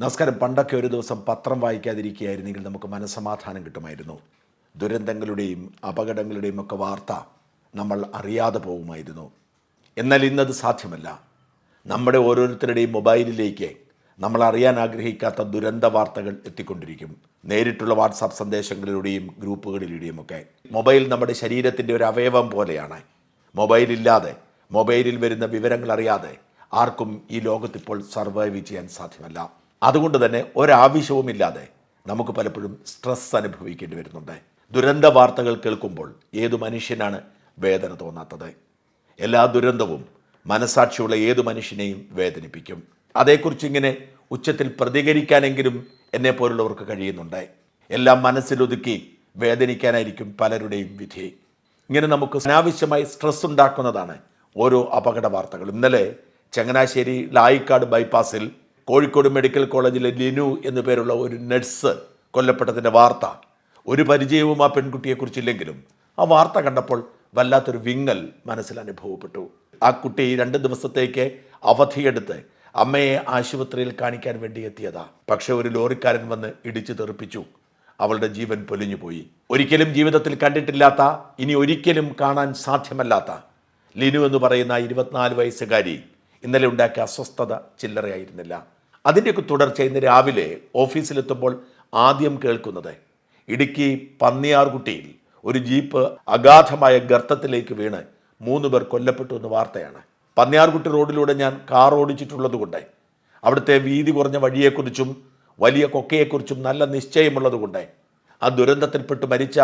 നമസ്കാരം. പണ്ടൊക്കെ ഒരു ദിവസം പത്രം വായിക്കാതിരിക്കുകയായിരുന്നെങ്കിൽ നമുക്ക് മനസ്സമാധാനം കിട്ടുമായിരുന്നു. ദുരന്തങ്ങളുടെയും അപകടങ്ങളുടെയും ഒക്കെ വാർത്ത നമ്മൾ അറിയാതെ പോകുമായിരുന്നു. എന്നാൽ ഇന്നത് സാധ്യമല്ല. നമ്മുടെ ഓരോരുത്തരുടെയും മൊബൈലിലേക്ക് നമ്മൾ അറിയാൻ ആഗ്രഹിക്കാത്ത ദുരന്ത വാർത്തകൾ എത്തിക്കൊണ്ടിരിക്കും. നേരിട്ടുള്ള വാട്സാപ്പ് സന്ദേശങ്ങളിലൂടെയും ഗ്രൂപ്പുകളിലൂടെയും ഒക്കെ. മൊബൈൽ നമ്മുടെ ശരീരത്തിന്റെ ഒരു അവയവം പോലെയാണ്. മൊബൈൽ ഇല്ലാതെ മൊബൈലിൽ വരുന്ന വിവരങ്ങൾ അറിയാതെ ആർക്കും ഈ ലോകത്തിപ്പോൾ സർവൈവ് ചെയ്യാൻ സാധ്യമല്ല. അതുകൊണ്ട് തന്നെ ഒരാവശ്യവുമില്ലാതെ നമുക്ക് പലപ്പോഴും സ്ട്രെസ് അനുഭവിക്കേണ്ടി വരുന്നുണ്ട്. ദുരന്ത വാർത്തകൾ കേൾക്കുമ്പോൾ ഏതു മനുഷ്യനാണ് വേദന തോന്നാത്തത്? എല്ലാ ദുരന്തവും മനസാക്ഷിയുള്ള ഏതു മനുഷ്യനെയും വേദനിപ്പിക്കും. അതേക്കുറിച്ച് ഇങ്ങനെ ഉച്ചത്തിൽ പ്രതികരിക്കാനെങ്കിലും എന്നെ പോലുള്ളവർക്ക് കഴിയുന്നുണ്ട്. എല്ലാം മനസ്സിലൊതുക്കി വേദനിക്കാനായിരിക്കും പലരുടെയും വിധി. ഇങ്ങനെ നമുക്ക് അനാവശ്യമായി സ്ട്രെസ് ഉണ്ടാക്കുന്നതാണ് ഓരോ അപകട വാർത്തകളും. ഇന്നലെ ചങ്ങനാശ്ശേരി ലായിക്കാട് ബൈപ്പാസിൽ കോഴിക്കോട് മെഡിക്കൽ കോളേജിലെ ലിനു എന്നു പേരുള്ള ഒരു നഴ്സ് കൊല്ലപ്പെട്ടതിന്റെ വാർത്ത. ഒരു പരിചയവും ആ പെൺകുട്ടിയെക്കുറിച്ചില്ലെങ്കിലും ആ വാർത്ത കണ്ടപ്പോൾ വല്ലാത്തൊരു വിങ്ങൽ മനസ്സിൽ അനുഭവപ്പെട്ടു. ആ കുട്ടി രണ്ട് ദിവസത്തേക്ക് അവധിയെടുത്ത് അമ്മയെ ആശുപത്രിയിൽ കാണിക്കാൻ വേണ്ടി എത്തിയതാ. പക്ഷെ ഒരു ലോറിക്കാരൻ വന്ന് ഇടിച്ചു തെറിപ്പിച്ചു. അവളുടെ ജീവൻ പൊലിഞ്ഞുപോയി. ഒരിക്കലും ജീവിതത്തിൽ കണ്ടിട്ടില്ലാത്ത ഇനി ഒരിക്കലും കാണാൻ സാധ്യമല്ലാത്ത ലിനു എന്ന് പറയുന്ന ഇരുപത്തിനാല് വയസ്സുകാരി ഇന്നലെ ഉണ്ടാക്കിയ അസ്വസ്ഥത ചില്ലറയായിരുന്നില്ല. അതിന്റെയൊക്കെ തുടർച്ച ഇന്ന് രാവിലെ ഓഫീസിലെത്തുമ്പോൾ ആദ്യം കേൾക്കുന്നത് ഇടുക്കി പന്നിയാർകുട്ടിയിൽ ഒരു ജീപ്പ് അഗാധമായ ഗർത്തത്തിലേക്ക് വീണ് മൂന്ന് പേർ കൊല്ലപ്പെട്ടു എന്ന വാർത്തയാണ്. പന്നിയാർകുട്ടി റോഡിലൂടെ ഞാൻ കാർ ഓടിച്ചിട്ടുള്ളത് കൊണ്ട് അവിടുത്തെ വീതി കുറഞ്ഞ വഴിയെക്കുറിച്ചും വലിയ കൊക്കയെക്കുറിച്ചും നല്ല നിശ്ചയമുള്ളതുകൊണ്ട് ആ ദുരന്തത്തിൽപ്പെട്ട് മരിച്ച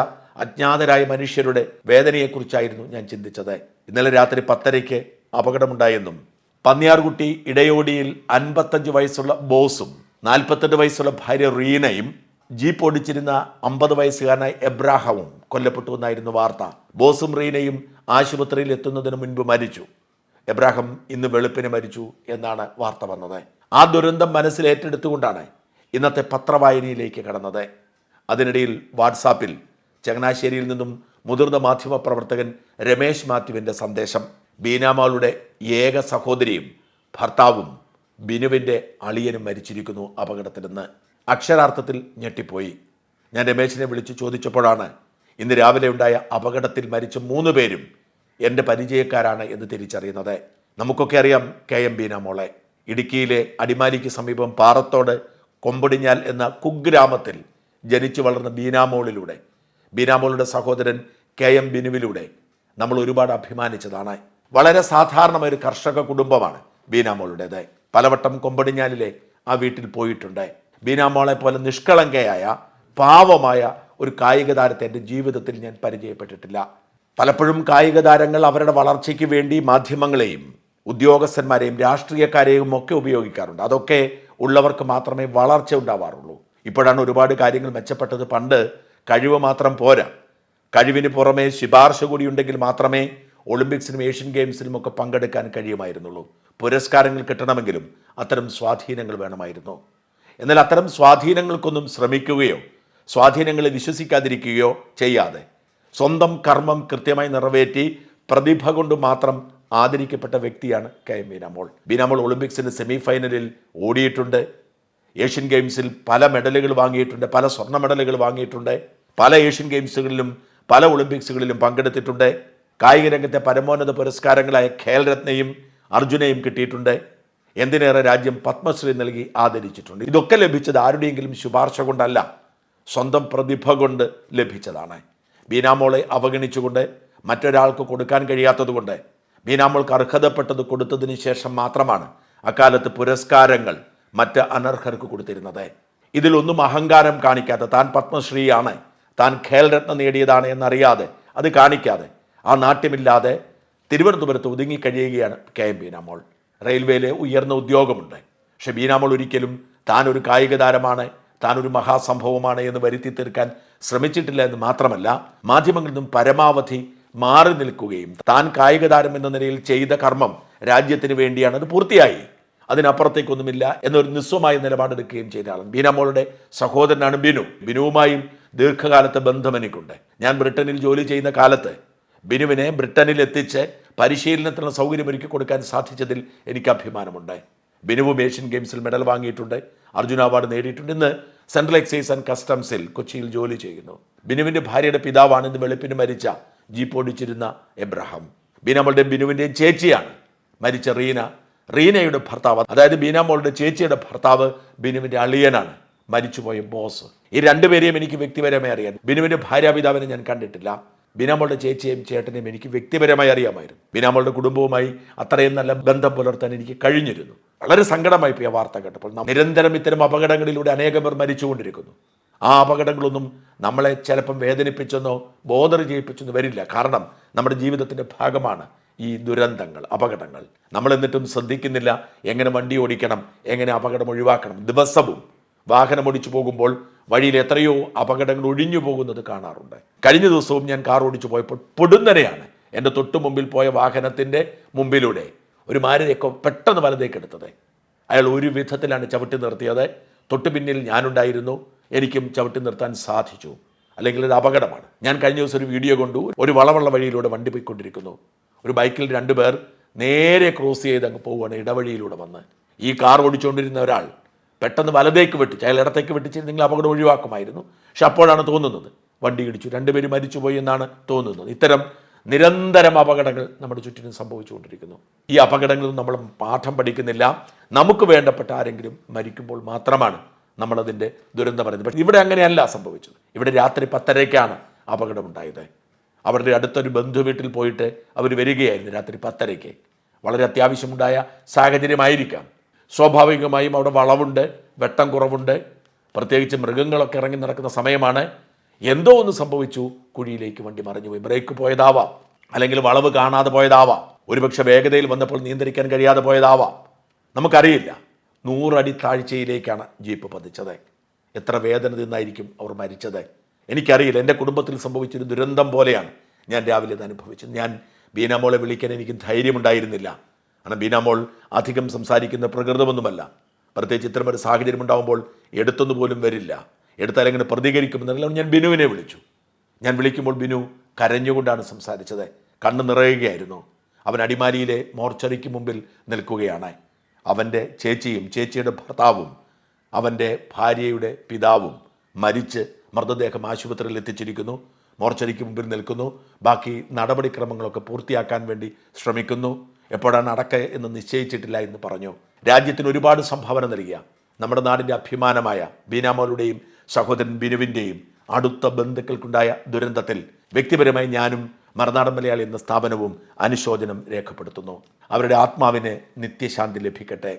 അജ്ഞാതരായ മനുഷ്യരുടെ വേദനയെക്കുറിച്ചായിരുന്നു ഞാൻ ചിന്തിച്ചത്. ഇന്നലെ രാത്രി പത്തരയ്ക്ക് അപകടമുണ്ടായെന്നും പന്നിയാർകുട്ടി ഇടയോടിയിൽ അൻപത്തഞ്ച് വയസ്സുള്ള ബോസും നാൽപ്പത്തെട്ട് വയസ്സുള്ള ഭാര്യ റീനയും ജീപ്പ് ഓടിച്ചിരുന്ന അമ്പത് വയസ്സുകാരനായ എബ്രാഹവും കൊല്ലപ്പെട്ടു എന്നായിരുന്നു വാർത്ത. ബോസും റീനയും ആശുപത്രിയിൽ എത്തുന്നതിന് മുൻപ് മരിച്ചു. എബ്രാഹം ഇന്ന് വെളുപ്പിന് മരിച്ചു എന്നാണ് വാർത്ത വന്നത്. ആ ദുരന്തം മനസ്സിലേറ്റെടുത്തുകൊണ്ടാണ് ഇന്നത്തെ പത്രവായനയിലേക്ക് കടന്നത്. അതിനിടയിൽ വാട്സാപ്പിൽ ചങ്ങനാശ്ശേരിയിൽ നിന്നും മുതിർന്ന മാധ്യമ പ്രവർത്തകൻ രമേശ് മാത്യുവിന്റെ സന്ദേശം. ബീനാമാളുടെ ഏക സഹോദരിയും ഭർത്താവും ബിനുവിന്റെ അളിയനും മരിച്ചിരിക്കുന്നു അപകടത്തിൽ നിന്ന് അക്ഷരാർത്ഥത്തിൽ ഞെട്ടിപ്പോയി. ഞാൻ രമേശിനെ വിളിച്ച് ചോദിച്ചപ്പോഴാണ് ഇന്ന് രാവിലെ ഉണ്ടായ അപകടത്തിൽ മരിച്ച മൂന്ന് പേരും എന്റെ പരിചയക്കാരാണ് എന്ന് തിരിച്ചറിയുന്നത്. നമുക്കൊക്കെ അറിയാം കെ എം ബീനാമോളെ ഇടുക്കിയിലെ അടിമാലിക്ക് സമീപം പാറത്തോട് കൊമ്പടിഞ്ഞാൽ എന്ന കുഗ്രാമത്തിൽ ജനിച്ചു വളർന്ന ബീനാമോളിലൂടെ ബീനാമോളുടെ സഹോദരൻ കെ എം ബിനുവിലൂടെ നമ്മൾ ഒരുപാട് അഭിമാനിച്ചതാണ്. വളരെ സാധാരണമായ ഒരു കർഷക കുടുംബമാണ് ബീനാമോളുടേത്. പലവട്ടം കൊമ്പടിഞ്ഞാലിലെ ആ വീട്ടിൽ പോയിട്ടുണ്ട്. ബീനാമോളെ പോലെ നിഷ്കളങ്കയായ പാവമായ ഒരു കായിക താരത്തെ എന്റെ ജീവിതത്തിൽ ഞാൻ പരിചയപ്പെട്ടിട്ടില്ല. പലപ്പോഴും കായിക താരങ്ങൾ അവരുടെ വളർച്ചയ്ക്ക് വേണ്ടി മാധ്യമങ്ങളെയും ഉദ്യോഗസ്ഥന്മാരെയും രാഷ്ട്രീയക്കാരെയും ഒക്കെ ഉപയോഗിക്കാറുണ്ട്. അതൊക്കെ ഉള്ളവർക്ക് മാത്രമേ വളർച്ച ഉണ്ടാവാറുള്ളൂ. ഇപ്പോഴാണ് ഒരുപാട് കാര്യങ്ങൾ മെച്ചപ്പെട്ടത്. പണ്ട് കഴിവ് മാത്രം പോരാ. കഴിവിന് പുറമേ ശുപാർശ കൂടി ഉണ്ടെങ്കിൽ മാത്രമേ ഒളിമ്പിക്സിനും ഏഷ്യൻ ഗെയിംസിലും ഒക്കെ പങ്കെടുക്കാൻ കഴിയുമായിരുന്നുള്ളൂ. പുരസ്കാരങ്ങൾ കിട്ടണമെങ്കിലും അത്തരം സ്വാധീനങ്ങൾ വേണമായിരുന്നു. എന്നാൽ അത്തരം സ്വാധീനങ്ങൾക്കൊന്നും ശ്രമിക്കുകയോ സ്വാധീനങ്ങളെ വിശ്വസിക്കാതിരിക്കുകയോ ചെയ്യാതെ സ്വന്തം കർമ്മം കൃത്യമായി നിറവേറ്റി പ്രതിഭ കൊണ്ട് മാത്രം ആദരിക്കപ്പെട്ട വ്യക്തിയാണ് കെ എം ബീനാമോൾ. ബീനാമോൾ ഒളിമ്പിക്സിന്റെ സെമി ഫൈനലിൽ ഓടിയിട്ടുണ്ട്. ഏഷ്യൻ ഗെയിംസിൽ പല മെഡലുകൾ വാങ്ങിയിട്ടുണ്ട് പല സ്വർണ മെഡലുകൾ വാങ്ങിയിട്ടുണ്ട് പല ഏഷ്യൻ ഗെയിംസുകളിലും പല ഒളിമ്പിക്സുകളിലും പങ്കെടുത്തിട്ടുണ്ട്. കായിക രംഗത്തെ പരമോന്നത പുരസ്കാരങ്ങളായ ഖേൽരത്നയും അർജുനയും കിട്ടിയിട്ടുണ്ട്. എന്തിനേറെ രാജ്യം പത്മശ്രീ നൽകി ആദരിച്ചിട്ടുണ്ട്. ഇതൊക്കെ ലഭിച്ചത് ആരുടെയെങ്കിലും ശുപാർശ കൊണ്ടല്ല സ്വന്തം പ്രതിഭ കൊണ്ട് ലഭിച്ചതാണ്. ബീനാമോളെ അവഗണിച്ചുകൊണ്ട് മറ്റൊരാൾക്ക് കൊടുക്കാൻ കഴിയാത്തതുകൊണ്ട് ബീനാമോൾക്ക് അർഹതപ്പെട്ടത് കൊടുത്തതിന് ശേഷം മാത്രമാണ് അക്കാലത്ത് പുരസ്കാരങ്ങൾ മറ്റ് അനർഹർക്ക് കൊടുത്തിരുന്നത്. ഇതിലൊന്നും അഹങ്കാരം കാണിക്കാതെ താൻ പത്മശ്രീയാണ് താൻ ഖേൽരത്ന നേടിയതാണ് എന്നറിയാതെ അത് കാണിക്കാതെ ആ നാട്യമില്ലാതെ തിരുവനന്തപുരത്ത് ഒതുങ്ങിക്കഴിയുകയാണ് കെ എം ബീനാമോൾ. റെയിൽവേയിലെ ഉയർന്ന ഉദ്യോഗമുണ്ട്. പക്ഷെ ബീനാമോൾ ഒരിക്കലും താനൊരു കായിക താരമാണ് താനൊരു മഹാസംഭവമാണ് എന്ന് വരുത്തി തീർക്കാൻ ശ്രമിച്ചിട്ടില്ല എന്ന് മാത്രമല്ല മാധ്യമങ്ങളിൽ നിന്നും പരമാവധി മാറി നിൽക്കുകയും താൻ കായിക താരം എന്ന നിലയിൽ ചെയ്ത കർമ്മം രാജ്യത്തിന് വേണ്ടിയാണ് അത് പൂർത്തിയായി. അതിനപ്പുറത്തേക്കൊന്നുമില്ല എന്നൊരു നിസ്വമായ നിലപാടെടുക്കുകയും ചെയ്ത ആളാണ് ബീനാമോളുടെ സഹോദരനാണ് ബിനു. ബിനുവുമായും ദീർഘകാലത്തെ ബന്ധം എനിക്കുണ്ട്. ഞാൻ ബ്രിട്ടനിൽ ജോലി ചെയ്യുന്ന കാലത്ത് ബിനുവിനെ ബ്രിട്ടനിൽ എത്തിച്ച് പരിശീലനത്തിനുള്ള സൗകര്യം ഒരുക്കി കൊടുക്കാൻ സാധിച്ചതിൽ എനിക്ക് അഭിമാനമുണ്ട് ബിനുവും ഏഷ്യൻ ഗെയിംസിൽ മെഡൽ വാങ്ങിയിട്ടുണ്ട്. അർജുന അവാർഡ് നേടിയിട്ടുണ്ട്. ഇന്ന് സെൻട്രൽ എക്സൈസ് ആൻഡ് കസ്റ്റംസിൽ കൊച്ചിയിൽ ജോലി ചെയ്യുന്നു. ബിനുവിന്റെ ഭാര്യയുടെ പിതാവാണ് ഇന്ന് വെളുപ്പിന് മരിച്ച ജീപ്പ് ഓടിച്ചിരുന്ന എബ്രഹാം. ബീനാമോളുടെയും ബിനുവിന്റെയും ചേച്ചിയാണ് മരിച്ച റീന. റീനയുടെ ഭർത്താവ് അതായത് ബീനാമോളുടെ ചേച്ചിയുടെ ഭർത്താവ് ബിനുവിന്റെ അളിയനാണ് മരിച്ചുപോയ ബോസ്. ഈ രണ്ടുപേരെയും എനിക്ക് വ്യക്തിപരമായി അറിയാം. ബിനുവിന്റെ ഭാര്യാപിതാവിനെ ഞാൻ കണ്ടിട്ടില്ല. ബിനാമോളുടെ ചേച്ചിയെയും ചേട്ടനെയും എനിക്ക് വ്യക്തിപരമായി അറിയാമായിരുന്നു. ബിനാമോളുടെ കുടുംബവുമായി അത്രയും നല്ല ബന്ധം പുലർത്താൻ എനിക്ക് കഴിഞ്ഞിരുന്നു. വളരെ സങ്കടമായി പോയി വാർത്ത കേട്ടപ്പോൾ നിരന്തരം ഇത്തരം അപകടങ്ങളിലൂടെ അനേകം പേർ മരിച്ചുകൊണ്ടിരിക്കുന്നു. ആ അപകടങ്ങളൊന്നും നമ്മളെ ചിലപ്പം വേദനിപ്പിച്ചെന്നോ ബോധർ ചെയ്യിപ്പിച്ചെന്നോ വരില്ല. കാരണം നമ്മുടെ ജീവിതത്തിന്റെ ഭാഗമാണ് ഈ ദുരന്തങ്ങൾ അപകടങ്ങൾ. നമ്മൾ എന്നിട്ടും ശ്രദ്ധിക്കുന്നില്ല. എങ്ങനെ വണ്ടി ഓടിക്കണം എങ്ങനെ അപകടം ഒഴിവാക്കണം. ദിവസവും വാഹനം ഓടിച്ചു പോകുമ്പോൾ വഴിയിൽ എത്രയോ അപകടങ്ങൾ ഒഴിഞ്ഞു പോകുന്നത് കാണാറുണ്ട്. കഴിഞ്ഞ ദിവസവും ഞാൻ കാർ ഓടിച്ചു പോയപ്പോൾ പൊടുന്നനെയാണ് എന്റെ തൊട്ടു മുമ്പിൽ പോയ വാഹനത്തിന്റെ മുമ്പിലൂടെ ഒരു മാരുതിയൊക്കെ പെട്ടെന്ന് വലതേക്ക് എടുത്തത്. അയാൾ ഒരു വിധത്തിലാണ് ചവിട്ടി നിർത്തിയത്. തൊട്ടു പിന്നിൽ ഞാനുണ്ടായിരുന്നു. എനിക്കും ചവിട്ടി നിർത്താൻ സാധിച്ചു. അല്ലെങ്കിൽ ഇത് അപകടമാണ്. ഞാൻ കഴിഞ്ഞ ദിവസം ഒരു വീഡിയോ കൊണ്ടു. ഒരു വളവുള്ള വഴിയിലൂടെ വണ്ടി പോയിക്കൊണ്ടിരിക്കുന്നു. ഒരു ബൈക്കിൽ രണ്ടുപേർ നേരെ ക്രോസ് ചെയ്ത് അങ്ങ് പോവുകയാണ് ഇടവഴിയിലൂടെ വന്ന്. ഈ കാർ ഓടിച്ചുകൊണ്ടിരുന്ന ഒരാൾ പെട്ടെന്ന് വലതേക്ക് വെട്ടിച്ച് അയാൾ ഇടത്തേക്ക് വെട്ടിച്ചിരുന്നെങ്കിൽ അപകടം ഒഴിവാക്കുമായിരുന്നു. പക്ഷെ അപ്പോഴാണ് തോന്നുന്നത് വണ്ടി ഇടിച്ചു രണ്ടുപേരും മരിച്ചുപോയി എന്നാണ് തോന്നുന്നത്. ഇത്തരം നിരന്തരം അപകടങ്ങൾ നമ്മുടെ ചുറ്റിനും സംഭവിച്ചുകൊണ്ടിരിക്കുന്നു. ഈ അപകടങ്ങളിൽ നമ്മൾ പാഠം പഠിക്കുന്നില്ല. നമുക്ക് വേണ്ടപ്പെട്ട ആരെങ്കിലും മരിക്കുമ്പോൾ മാത്രമാണ് നമ്മളതിന്റെ ദുരന്തം പറയുന്നത് പക്ഷേ ഇവിടെ അങ്ങനെയല്ല സംഭവിച്ചത്. ഇവിടെ രാത്രി പത്തരയ്ക്കാണ് അപകടമുണ്ടായത്. അവരുടെ അടുത്തൊരു ബന്ധു വീട്ടിൽ പോയിട്ട് അവർ വരികയായിരുന്നു രാത്രി പത്തരയ്ക്ക്. വളരെ അത്യാവശ്യമുണ്ടായ സാഹചര്യമായിരിക്കാം. സ്വാഭാവികമായും അവിടെ വളവുണ്ട് വെട്ടം കുറവുണ്ട് പ്രത്യേകിച്ച് മൃഗങ്ങളൊക്കെ ഇറങ്ങി നടക്കുന്ന സമയമാണ്. എന്തോ ഒന്ന് സംഭവിച്ചു കുഴിയിലേക്ക് വണ്ടി മറിഞ്ഞു പോയി. ബ്രേക്ക് പോയതാവാം. അല്ലെങ്കിൽ വളവ് കാണാതെ പോയതാവാം. ഒരുപക്ഷെ വേഗതയിൽ വന്നപ്പോൾ നിയന്ത്രിക്കാൻ കഴിയാതെ പോയതാവാം. നമുക്കറിയില്ല. നൂറടി താഴ്ചയിലേക്കാണ് ജീപ്പ് പതിച്ചത്. എത്ര വേദന നിന്നായിരിക്കും അവർ മരിച്ചത്? എനിക്കറിയില്ല. എന്റെ കുടുംബത്തിൽ സംഭവിച്ചൊരു ദുരന്തം പോലെയാണ് ഞാൻ രാവിലെ ഇത് അനുഭവിച്ചത്. ഞാൻ ബീനാമോളെ വിളിക്കാൻ എനിക്ക് ധൈര്യമുണ്ടായിരുന്നില്ല. കാരണം ബീനാമോൾ അധികം സംസാരിക്കുന്ന പ്രകൃതമൊന്നുമല്ല. പ്രത്യേകിച്ച് ഇത്തരമൊരു സാഹചര്യം ഉണ്ടാകുമ്പോൾ എടുത്തൊന്നു പോലും വരില്ല. എടുത്താൽ എങ്ങനെ പ്രതികരിക്കുമെന്നല്ല ഞാൻ ബിനുവിനെ വിളിച്ചു. ഞാൻ വിളിക്കുമ്പോൾ ബിനു കരഞ്ഞുകൊണ്ടാണ് സംസാരിച്ചത്. കണ്ണ് നിറയുകയായിരുന്നു. അവൻ അടിമാലിയിലെ മോർച്ചറിക്ക് മുമ്പിൽ നിൽക്കുകയാണ്. അവന്റെ ചേച്ചിയും ചേച്ചിയുടെ ഭർത്താവും അവന്റെ ഭാര്യയുടെ പിതാവും മരിച്ച് മൃതദേഹം ആശുപത്രിയിൽ എത്തിച്ചിരിക്കുന്നു. മോർച്ചറിക്ക് മുമ്പിൽ നിൽക്കുന്നു. ബാക്കി നടപടിക്രമങ്ങളൊക്കെ പൂർത്തിയാക്കാൻ വേണ്ടി ശ്രമിക്കുന്നു. എപ്പോഴാണ് അടക്ക എന്ന് നിശ്ചയിച്ചിട്ടില്ല എന്ന് പറഞ്ഞു. രാജ്യത്തിന് ഒരുപാട് സംഭാവന നൽകിയ നമ്മുടെ നാടിന്റെ അഭിമാനമായ ബീനാമോളുടെയും സഹോദരൻ ബിനുവിന്റെയും അടുത്ത ബന്ധുക്കൾക്കുണ്ടായ ദുരന്തത്തിൽ വ്യക്തിപരമായി ഞാനും മറുനാടൻ മലയാളി എന്ന സ്ഥാപനവും അനുശോചനം രേഖപ്പെടുത്തുന്നു. അവരുടെ ആത്മാവിന് നിത്യശാന്തി ലഭിക്കട്ടെ.